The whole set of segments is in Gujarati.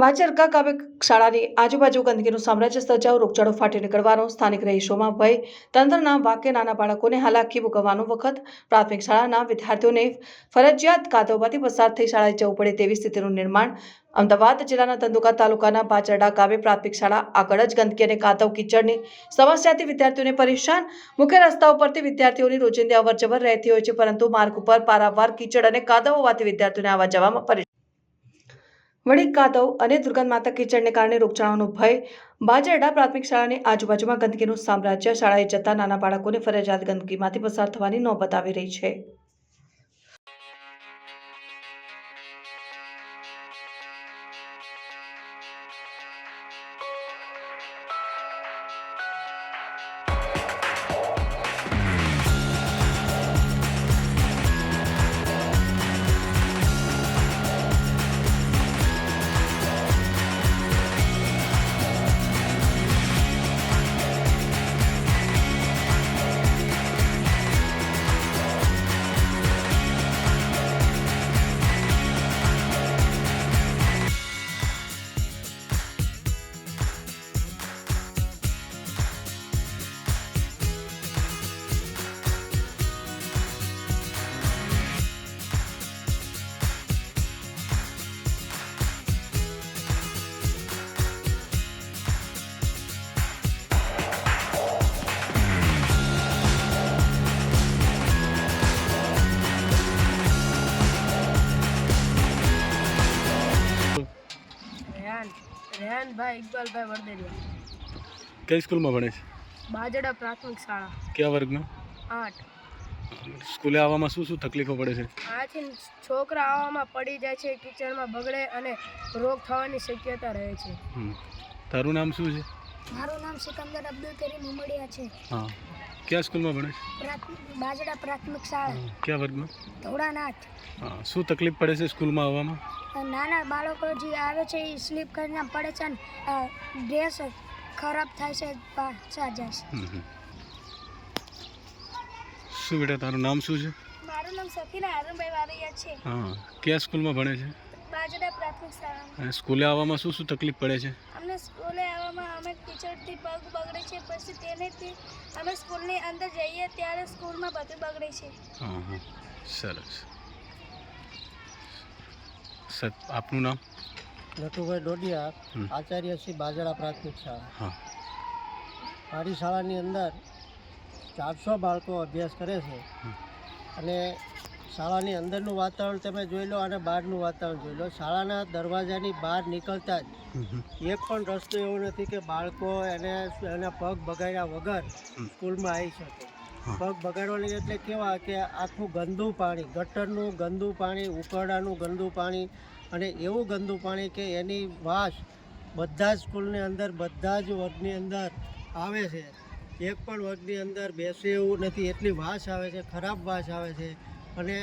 વાચરકા કાવ્ય શાળાની આજુબાજુ ગંદકીનું સામ્રાજ્ય સર્જાવ, રોગચાળો ફાટી નીકળવાનો, સ્થાનિક રહીશોમાં ભય, તંત્રના વાક્ય નાના બાળકોને હાલાકી ભોગવવાનો વખત પ્રાથમિક શાળાના વિદ્યાર્થીઓને ફરજિયાત કાદવમાંથી પસાર થઈ શાળાએ જવું પડે તેવી સ્થિતિનું નિર્માણ અમદાવાદ જિલ્લાના ધંધુકા તાલુકાના બાચરડા ગામે પ્રાથમિક શાળા આગળ જ ગંદકી અને કાદવ કીચડની સમસ્યાથી વિદ્યાર્થીઓને પરેશાન. મુખ્ય રસ્તા ઉપરથી વિદ્યાર્થીઓની રોજિંદી અવરજવર રહેતી હોય છે, પરંતુ માર્ગ ઉપર પારાવાર કિચડ અને કાદવ હોવાથી વિદ્યાર્થીઓને આવવા જવામાં પરેશાન. વળી કાદવ અને દુર્ગંધ માતા કીચડને કારણે રોગચાળાનો ભય. બાજરડા પ્રાથમિક શાળાની આજુબાજુમાં ગંદકીનું સામ્રાજ્ય. શાળાએ જતા નાના બાળકોને ફરજિયાત ગંદકીમાંથી પસાર થવાની નોબત આવી રહી છે. રેહાનભાઈ ઇકબાલભાઈ વરદેરિયા કઈ સ્કૂલમાં ભણે છે? બાજડા પ્રાથમિક શાળા. કયા વર્ગમાં આઠ. સ્કૂલે આવવામાં શું શું તકલીફો પડે છે? આથી છોકરા આવવામાં પડી જાય છે ટીચરમાં બગડે અને રોગ થવાની શક્યતા રહે છે. તારું નામ શું છે? મારું નામ સિકંદર અબ્દુલ કરીમ ઉમડિયા છે. હા. કયા સ્કૂલમાં ભણે છે? પ્રાથમિક બાજડા પ્રાથમિક શાળા. કયા વર્ગમાં? ધોળાનાથ. હા. શું તકલીફ પડે છે સ્કૂલમાં આવવામાં? નાના બાળકો જે આવે છે એ સ્લીપ કરીને પડે છે ને ડ્રેસ ખરાબ થાય છે પાછા જાય છે. શું બેટા તારું નામ શું છે? મારું નામ સકીના આરમભાઈ વારૈયા છે. હા. કયા સ્કૂલમાં ભણે છે? બાજડા પ્રાથમિક શાળામાં. સ્કૂલે આવવામાં શું શું તકલીફ પડે છે? અમને સ્કૂલે આવવામાં અમે ટીચરથી પગ બગડે છે પછી તેનેથી અમે સ્કૂલની અંદર જઈએ ત્યારે સ્કૂલમાં બધું બગડે છે. હા હા. સરસ. સર આપનું નામ? લટુભાઈ ડોડિયા આચાર્ય શ્રી બાજરા પ્રાથમિક શાળા. હા. મારી શાળાની અંદર ચારસો બાળકો અભ્યાસ કરે છે. અને શાળાની અંદરનું વાતાવરણ તમે જોઈ લો અને બહારનું વાતાવરણ જોઈ લો. શાળાના દરવાજાની બહાર નીકળતા જ. એક પણ રસ્તો એવો નથી કે બાળકો એને એના પગ બગાડ્યા વગર સ્કૂલમાં આવી શકે. પગ બગાડવાની એટલે કેવા કે આખું ગંદુ પાણી ગટરનું ગંદુ પાણી ઉકરડાનું ગંદુ પાણી અને એવું ગંદુ પાણી કે એની વાસ બધા જ સ્કૂલની અંદર બધા જ વર્ગની અંદર આવે છે. એક પણ વર્ગની અંદર બેસે એવું નથી. એટલી વાસ આવે છે ખરાબ વાસ આવે છે. અને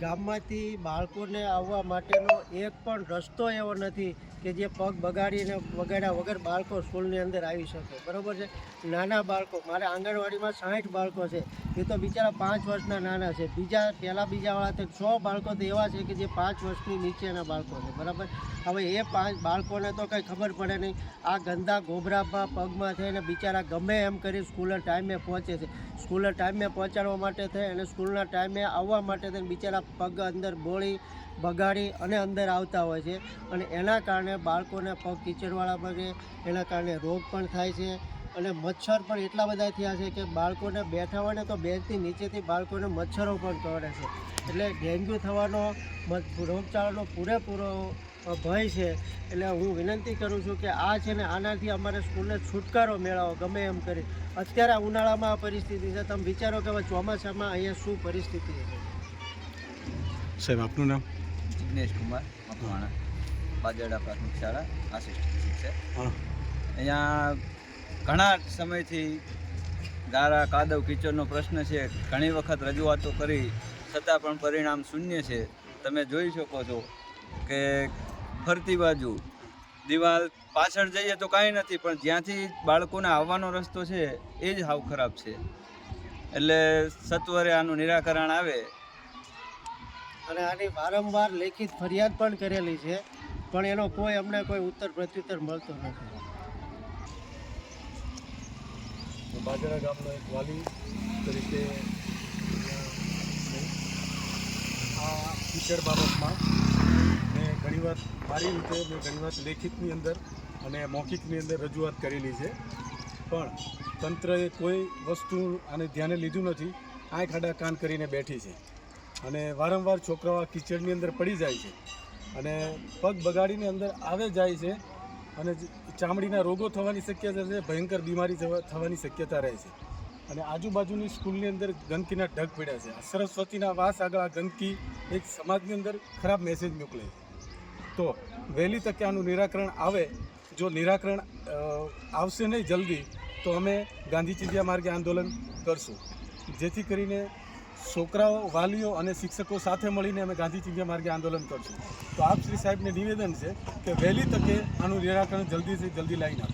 ગામમાંથી બાળકોને આવવા માટેનો એક પણ રસ્તો એવો નથી કે જે પગ બગાડીને વગાડ્યા વગર બાળકો સ્કૂલની અંદર આવી શકે. બરાબર છે? નાના બાળકો, મારે આંગણવાડીમાં સાઠ બાળકો છે. એ તો બિચારા પાંચ વર્ષના નાના છે. બીજા પહેલાં બીજાવાળા તો સો બાળકો તો એવા છે કે જે પાંચ વર્ષની નીચેના બાળકો છે. બરાબર? હવે એ પાંચ બાળકોને તો કંઈ ખબર પડે નહીં. આ ગંદા ગોબરામાં પગમાં થઈને બિચારા ગમે એમ કરી સ્કૂલે ટાઈમે પહોંચે છે. સ્કૂલે ટાઈમે પહોંચાડવા માટે થઈ અને સ્કૂલના ટાઈમે આવવા માટે થઈને બિચારા પગ અંદર બોળી બગાડી અને અંદર આવતા હોય છે. અને એના કારણે બાળકોને પગ કીચડવાળા પગે, એના કારણે રોગ પણ થાય છે. અને મચ્છર પણ એટલા બધા થયા છે કે બાળકોને બેઠા હોય ને તો બેડથી નીચેથી બાળકોને મચ્છરો પણ કરડે છે. એટલે ડેન્ગ્યુ થવાનો રોગચાળાનો પૂરેપૂરો ભય છે. એટલે હું વિનંતી કરું છું કે આ છે ને આનાથી અમારે સ્કૂલને છુટકારો મેળવો, ગમે એમ કરી. અત્યારે ઉનાળામાં આ પરિસ્થિતિ છે. તમે વિચારો કે ચોમાસામાં અહીંયા શું પરિસ્થિતિ છે? સાહેબ, આપનું નામ? જિગ્નેશ કુમાર મકવાણા બાજરડા પ્રાથમિક શાળા આસિસ્ટન્ટ શિક્ષક અહીંયા ઘણા સમયથી ગારા કાદવ કિચડનો પ્રશ્ન છે. ઘણી વખત રજૂઆતો કરી છતાં પણ પરિણામ શૂન્ય છે. તમે જોઈ શકો છો કે ફરતી બાજુ દિવાલ પાછળ જઈએ તો કાંઈ નથી પણ જ્યાંથી બાળકોને આવવાનો રસ્તો છે એ જ હાવ ખરાબ છે. એટલે સત્વરે આનું નિરાકરણ આવે અને આની વારંવાર લેખિત ફરિયાદ પણ કરેલી છે, પણ એનો કોઈ અમને કોઈ ઉત્તર પ્રત્યુત્તર મળતો નથી. બાજરા ગામનો એક વાલી તરીકે આ ટીચર બાબતમાં મેં ઘણીવાર મારી રીતે મેં ઘણીવાર લેખિતની અંદર અને મૌખિકની અંદર રજૂઆત કરેલી છે. પણ તંત્રએ કોઈ વસ્તુ આને ધ્યાને લીધું નથી. આંખ આડા કાન કરીને બેઠી છે. અને વારંવાર છોકરાઓ આ કિચડની અંદર પડી જાય છે. અને પગ બગાડીને અંદર આવે જાય છે અને ચામડીના રોગો થવાની શક્યતા છે, ભયંકર બીમારી થવાની શક્યતા રહે છે. અને આજુબાજુની સ્કૂલની અંદર ગંદકીના ઢગ પડ્યા છે. સરસ્વતીના વાસ આગળ આ ગંદકી એક સમાજની અંદર ખરાબ મેસેજ મોકલે છે. તો વહેલી તકે આનું નિરાકરણ આવે. જો નિરાકરણ આવશે નહીં જલ્દી, તો અમે ગાંધી ચિંધ્યા માર્ગે આંદોલન કરશું. જેથી કરીને છોકરાઓ, વાલીઓ અને શિક્ષકો સાથે મળીને અમે ગાંધી ચિંધ્યા માર્ગે આંદોલન કરશું. તો આપ શ્રી સાહેબને નિવેદન છે કે વહેલી તકે આનું નિરાકરણ જલ્દીથી જલ્દી લાવી નાખો